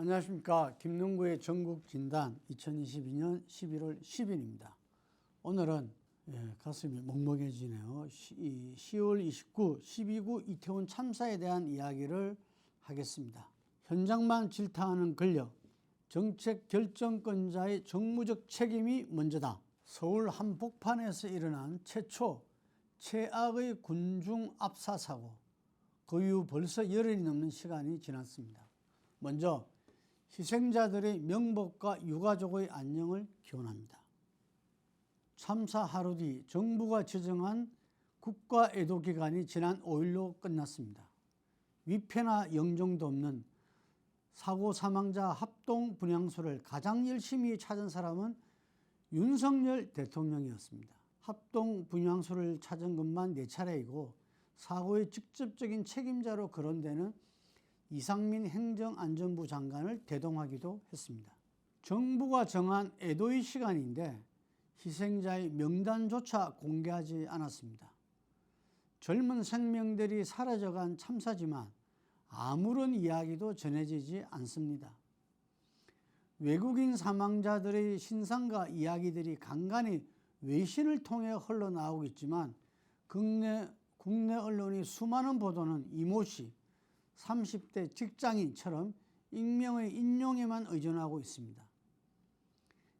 안녕하십니까. 김농구의 전국 진단 2022년 11월 10일입니다. 오늘은 예, 가슴이 먹먹해지네요. 시, 이 10월 29, 12구 이태원 참사에 대한 이야기를 하겠습니다. 현장만 질타하는 권력, 정책 결정권자의 정무적 책임이 먼저다. 서울 한복판에서 일어난 최초 최악의 군중 압사 사고. 그 이후 벌써 열흘이 넘는 시간이 지났습니다. 먼저 희생자들의 명복과 유가족의 안녕을 기원합니다. 참사 하루 뒤 정부가 지정한 국가 애도 기간이 지난 5일로 끝났습니다. 위패나 영종도 없는 사고 사망자 합동 분향소를 가장 열심히 찾은 사람은 윤석열 대통령이었습니다. 합동 분향소를 찾은 것만 네 차례이고 사고의 직접적인 책임자로 거론되는 이상민 행정안전부 장관을 대동하기도 했습니다. 정부가 정한 애도의 시간인데 희생자의 명단조차 공개하지 않았습니다. 젊은 생명들이 사라져간 참사지만 아무런 이야기도 전해지지 않습니다. 외국인 사망자들의 신상과 이야기들이 간간히 외신을 통해 흘러나오겠지만 국내, 국내 언론이 수많은 보도는 이모 씨, 30대 직장인처럼 익명의 인용에만 의존하고 있습니다.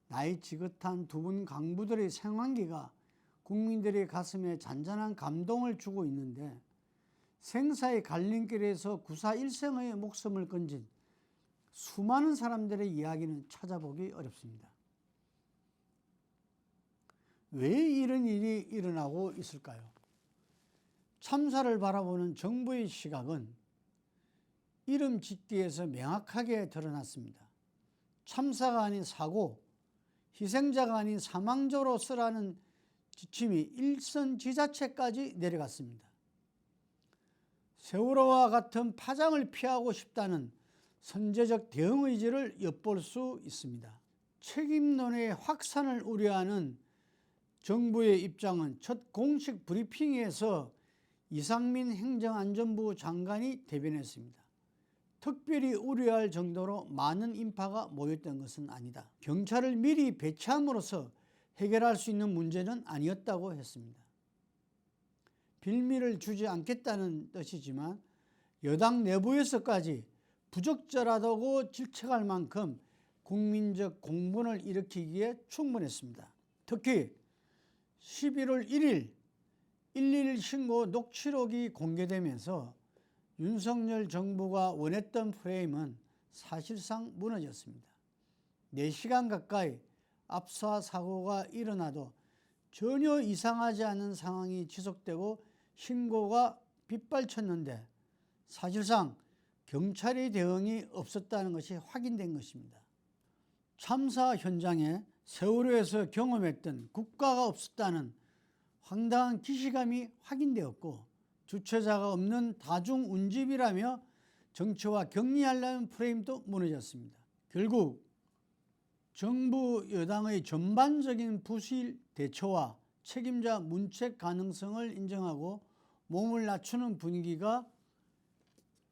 나이 지긋한 두 분 강부들의 생환기가 국민들의 가슴에 잔잔한 감동을 주고 있는데 생사의 갈림길에서 구사 일생의 목숨을 건진 수많은 사람들의 이야기는 찾아보기 어렵습니다. 왜 이런 일이 일어나고 있을까요? 참사를 바라보는 정부의 시각은 이름 짓기에서 명확하게 드러났습니다. 참사가 아닌 사고, 희생자가 아닌 사망자로 쓰라는 지침이 일선 지자체까지 내려갔습니다. 세월호와 같은 파장을 피하고 싶다는 선제적 대응 의지를 엿볼 수 있습니다. 책임론의 확산을 우려하는 정부의 입장은 첫 공식 브리핑에서 이상민 행정안전부 장관이 대변했습니다. 특별히 우려할 정도로 많은 인파가 모였던 것은 아니다. 경찰을 미리 배치함으로써 해결할 수 있는 문제는 아니었다고 했습니다. 빌미를 주지 않겠다는 뜻이지만 여당 내부에서까지 부적절하다고 질책할 만큼 국민적 공분을 일으키기에 충분했습니다. 특히 11월 1일 111 신고 녹취록이 공개되면서 윤석열 정부가 원했던 프레임은 사실상 무너졌습니다. 4시간 가까이 압사 사고가 일어나도 전혀 이상하지 않은 상황이 지속되고 신고가 빗발쳤는데 사실상 경찰의 대응이 없었다는 것이 확인된 것입니다. 참사 현장에 세월호에서 경험했던 국가가 없었다는 황당한 기시감이 확인되었고 주체자가 없는 다중 운집이라며 정치와 격리하려는 프레임도 무너졌습니다. 결국 정부 여당의 전반적인 부실 대처와 책임자 문책 가능성을 인정하고 몸을 낮추는 분위기가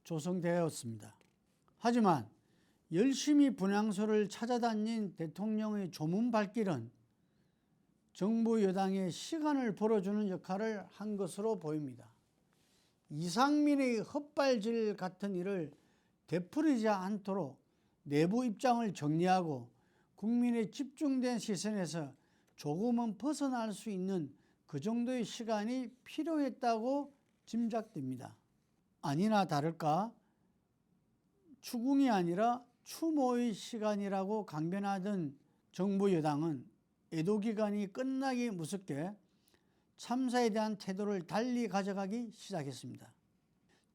조성되었습니다. 하지만 열심히 분향소를 찾아다닌 대통령의 조문 발길은 정부 여당의 시간을 벌어주는 역할을 한 것으로 보입니다. 이상민의 헛발질 같은 일을 되풀이지 않도록 내부 입장을 정리하고 국민의 집중된 시선에서 조금은 벗어날 수 있는 그 정도의 시간이 필요했다고 짐작됩니다. 아니나 다를까 추궁이 아니라 추모의 시간이라고 강변하던 정부 여당은 애도 기간이 끝나기 무섭게 참사에 대한 태도를 달리 가져가기 시작했습니다.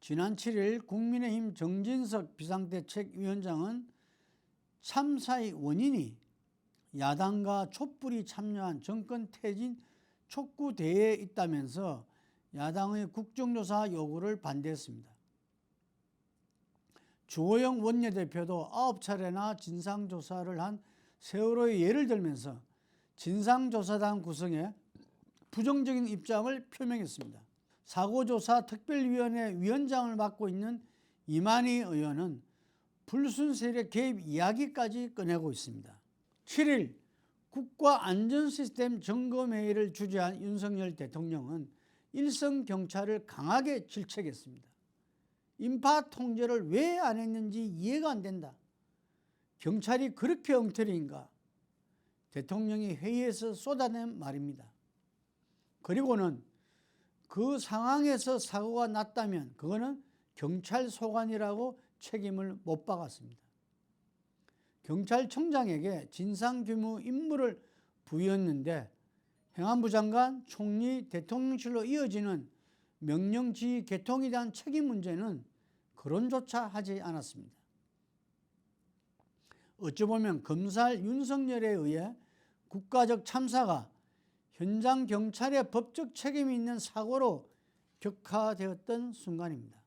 지난 7일 국민의힘 정진석 비상대책위원장은 참사의 원인이 야당과 촛불이 참여한 정권 퇴진 촉구 대회에 있다면서 야당의 국정조사 요구를 반대했습니다. 주호영 원내대표도 아홉 차례나 진상조사를 한 세월호의 예를 들면서 진상조사단 구성에 부정적인 입장을 표명했습니다. 사고조사 특별위원회 위원장을 맡고 있는 이만희 의원은 불순 세력 개입 이야기까지 꺼내고 있습니다. 7일 국가안전시스템 점검회의를 주재한 윤석열 대통령은 일선 경찰을 강하게 질책했습니다. 인파 통제를 왜 안 했는지 이해가 안 된다. 경찰이 그렇게 엉터리인가? 대통령이 회의에서 쏟아낸 말입니다. 그리고는 그 상황에서 사고가 났다면 그거는 경찰 소관이라고 책임을 못 박았습니다. 경찰청장에게 진상규모 임무를 부여했는데 행안부 장관, 총리, 대통령실로 이어지는 명령지휘 개통에 대한 책임 문제는 거론조차 하지 않았습니다. 어찌 보면 검찰 윤석열에 의해 국가적 참사가 현장 경찰의 법적 책임이 있는 사고로 격화되었던 순간입니다.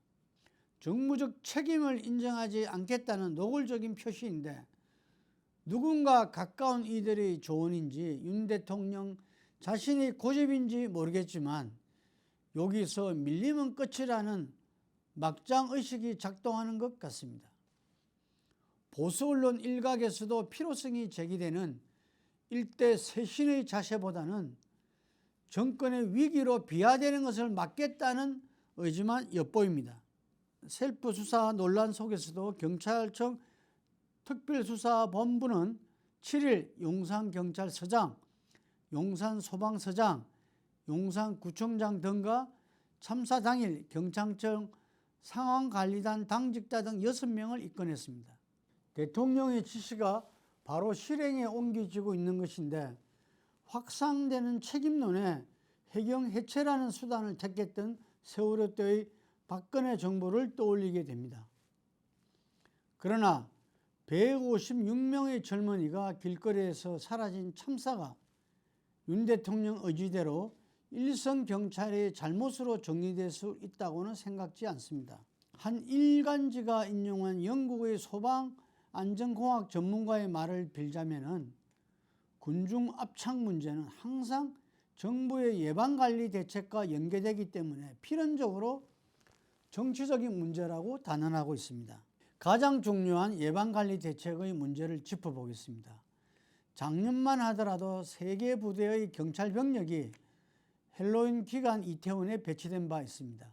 정무적 책임을 인정하지 않겠다는 노골적인 표시인데 누군가 가까운 이들의 조언인지 윤 대통령 자신이 고집인지 모르겠지만 여기서 밀리면 끝이라는 막장 의식이 작동하는 것 같습니다. 보수 언론 일각에서도 필요성이 제기되는 일대 쇄신의 자세보다는 정권의 위기로 비화되는 것을 막겠다는 의지만 엿보입니다. 셀프 수사 논란 속에서도 경찰청 특별수사본부는 7일 용산경찰서장, 용산소방서장, 용산구청장 등과 참사 당일 경찰청 상황관리단 당직자 등 6명을 입건했습니다. 대통령의 지시가 바로 실행에 옮겨지고 있는 것인데 확산되는 책임론에 해경 해체라는 수단을 택했던 세월호 때의 박근혜 정부를 떠올리게 됩니다. 그러나 156명의 젊은이가 길거리에서 사라진 참사가 윤 대통령 의지대로 일선 경찰의 잘못으로 정리될 수 있다고는 생각지 않습니다. 한 일간지가 인용한 영국의 소방 안전공학 전문가의 말을 빌자면은 군중 압착 문제는 항상 정부의 예방관리 대책과 연계되기 때문에 필연적으로 정치적인 문제라고 단언하고 있습니다. 가장 중요한 예방관리 대책의 문제를 짚어보겠습니다. 작년만 하더라도 세계 부대의 경찰 병력이 헬로윈 기간 이태원에 배치된 바 있습니다.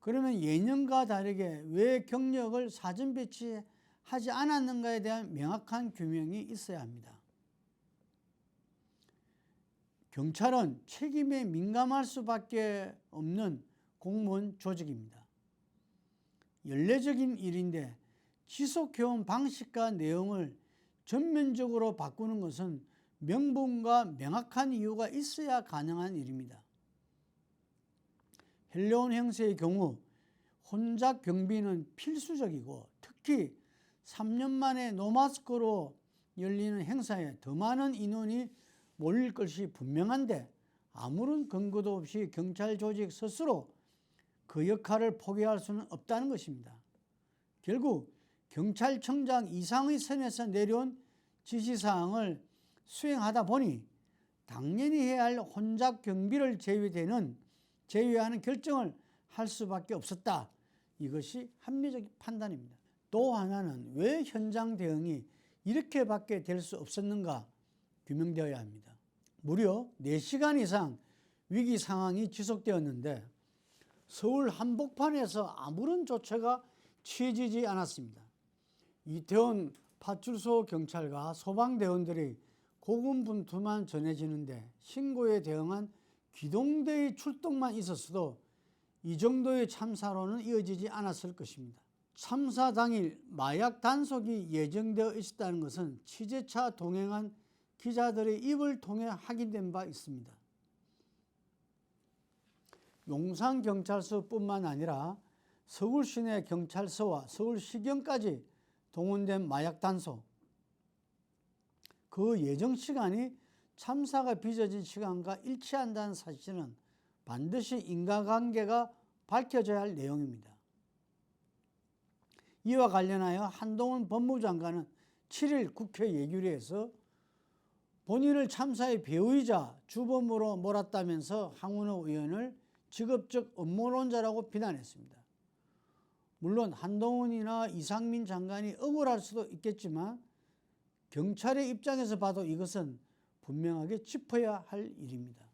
그러면 예년과 다르게 왜 경력을 사전 배치하지 않았는가에 대한 명확한 규명이 있어야 합니다. 경찰은 책임에 민감할 수밖에 없는 공무원 조직입니다. 연례적인 일인데 지속해온 방식과 내용을 전면적으로 바꾸는 것은 명분과 명확한 이유가 있어야 가능한 일입니다. 헬로운 행세의 경우 혼잡 경비는 필수적이고 특히 3년 만에 노마스크로 열리는 행사에 더 많은 인원이 몰릴 것이 분명한데 아무런 근거도 없이 경찰 조직 스스로 그 역할을 포기할 수는 없다는 것입니다. 결국 경찰청장 이상의 선에서 내려온 지시사항을 수행하다 보니 당연히 해야 할 혼잡 경비를 제외되는 제외하는 결정을 할 수밖에 없었다. 이것이 합리적 판단입니다. 또 하나는 왜 현장 대응이 이렇게밖에 될 수 없었는가 규명되어야 합니다. 무려 4시간 이상 위기 상황이 지속되었는데 서울 한복판에서 아무런 조처가 취해지지 않았습니다. 이태원 파출소 경찰과 소방대원들이 고군분투만 전해지는데 신고에 대응한 기동대의 출동만 있었어도 이 정도의 참사로는 이어지지 않았을 것입니다. 참사 당일 마약 단속이 예정되어 있었다는 것은 취재차 동행한 기자들의 입을 통해 확인된 바 있습니다. 용산경찰서뿐만 아니라 서울 시내 경찰서와 서울시경까지 동원된 마약 단속. 그 예정 시간이 참사가 빚어진 시간과 일치한다는 사실은 반드시 인과관계가 밝혀져야 할 내용입니다. 이와 관련하여 한동훈 법무장관은 7일 국회 예결위에서 본인을 참사의 배우이자 주범으로 몰았다면서 황운호 의원을 직업적 업무론자라고 비난했습니다. 물론 한동훈이나 이상민 장관이 억울할 수도 있겠지만 경찰의 입장에서 봐도 이것은 분명하게 짚어야 할 일입니다.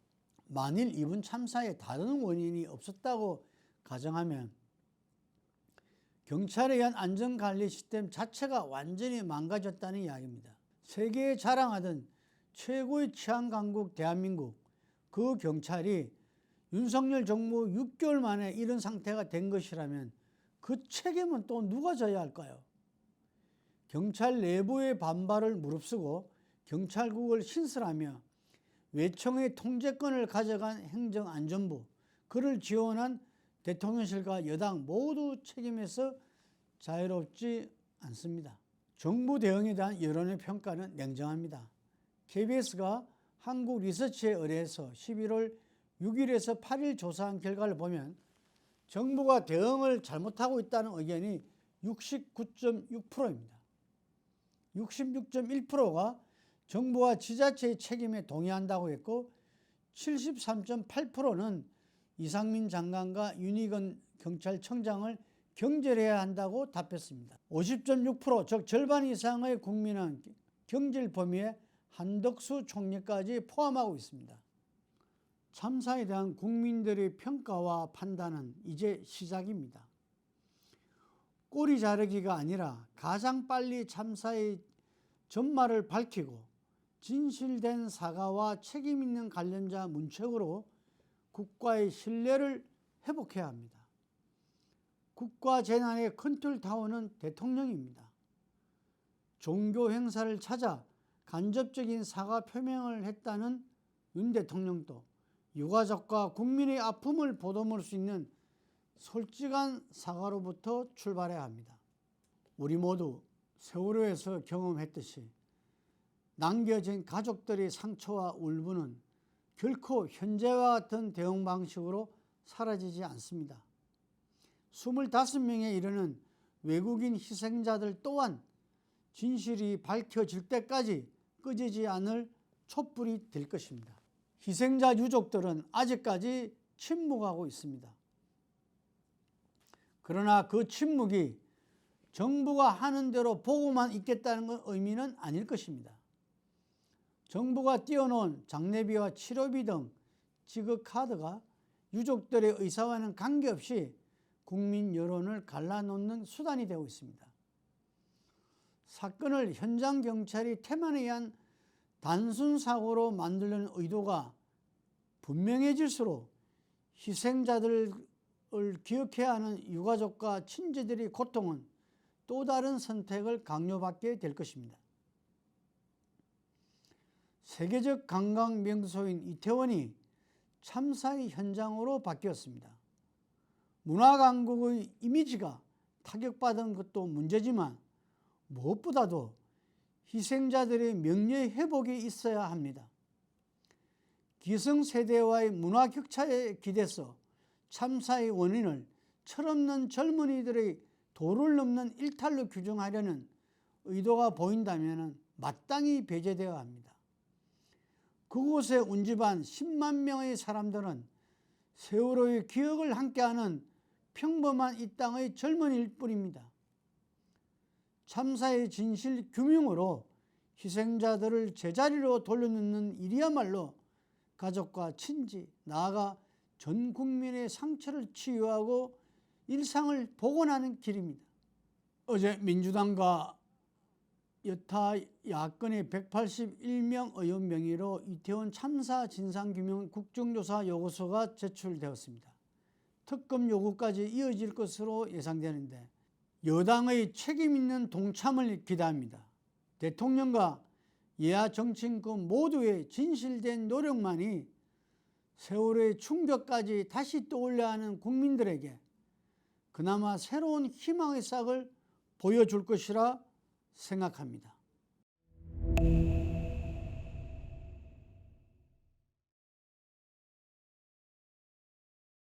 만일 이번 참사에 다른 원인이 없었다고 가정하면 경찰에 의한 안전관리 시스템 자체가 완전히 망가졌다는 이야기입니다. 세계에 자랑하던 최고의 치안 강국 대한민국 그 경찰이 윤석열 정부 6개월 만에 이런 상태가 된 것이라면 그 책임은 또 누가 져야 할까요? 경찰 내부의 반발을 무릅쓰고 경찰국을 신설하며 외청의 통제권을 가져간 행정안전부 그를 지원한 대통령실과 여당 모두 책임에서 자유롭지 않습니다. 정부 대응에 대한 여론의 평가는 냉정합니다. KBS가 한국 리서치에 의뢰해서 11월 6일에서 8일 조사한 결과를 보면 정부가 대응을 잘못하고 있다는 의견이 69.6%입니다. 66.1%가 정부와 지자체의 책임에 동의한다고 했고 73.8%는 이상민 장관과 윤희건 경찰청장을 경질해야 한다고 답했습니다. 50.6%즉 절반 이상의 국민은 경질 범위에 한덕수 총리까지 포함하고 있습니다. 참사에 대한 국민들의 평가와 판단은 이제 시작입니다. 꼬리 자르기가 아니라 가장 빨리 참사의 전말을 밝히고 진실된 사과와 책임 있는 관련자 문책으로 국가의 신뢰를 회복해야 합니다. 국가 재난의 컨트롤 타워는 대통령입니다. 종교 행사를 찾아 간접적인 사과 표명을 했다는 윤 대통령도 유가족과 국민의 아픔을 보듬을 수 있는 솔직한 사과로부터 출발해야 합니다. 우리 모두 세월호에서 경험했듯이 남겨진 가족들의 상처와 울분은 결코 현재와 같은 대응 방식으로 사라지지 않습니다. 25명에 이르는 외국인 희생자들 또한 진실이 밝혀질 때까지 꺼지지 않을 촛불이 될 것입니다. 희생자 유족들은 아직까지 침묵하고 있습니다. 그러나 그 침묵이 정부가 하는 대로 보고만 있겠다는 의미는 아닐 것입니다. 정부가 띄워놓은 장례비와 치료비 등 지급 카드가 유족들의 의사와는 관계없이 국민 여론을 갈라놓는 수단이 되고 있습니다. 사건을 현장 경찰이 태만에 의한 단순 사고로 만들려는 의도가 분명해질수록 희생자들을 기억해야 하는 유가족과 친지들의 고통은 또 다른 선택을 강요받게 될 것입니다. 세계적 관광 명소인 이태원이 참사의 현장으로 바뀌었습니다. 문화강국의 이미지가 타격받은 것도 문제지만 무엇보다도 희생자들의 명예 회복이 있어야 합니다. 기성세대와의 문화 격차에 기대서 참사의 원인을 철없는 젊은이들의 도를 넘는 일탈로 규정하려는 의도가 보인다면 마땅히 배제되어야 합니다. 그곳에 운집한 10만 명의 사람들은 세월호의 기억을 함께하는 평범한 이 땅의 젊은이일 뿐입니다. 참사의 진실 규명으로 희생자들을 제자리로 돌려놓는 일이야말로 가족과 친지, 나아가 전 국민의 상처를 치유하고 일상을 복원하는 길입니다. 어제 민주당과 여타 야권의 181명 의원 명의로 이태원 참사 진상규명 국정조사 요구서가 제출되었습니다. 특검 요구까지 이어질 것으로 예상되는데 여당의 책임 있는 동참을 기대합니다. 대통령과 예하 정치인급 모두의 진실된 노력만이 세월의 충격까지 다시 떠올려 하는 국민들에게 그나마 새로운 희망의 싹을 보여줄 것이라 생각합니다.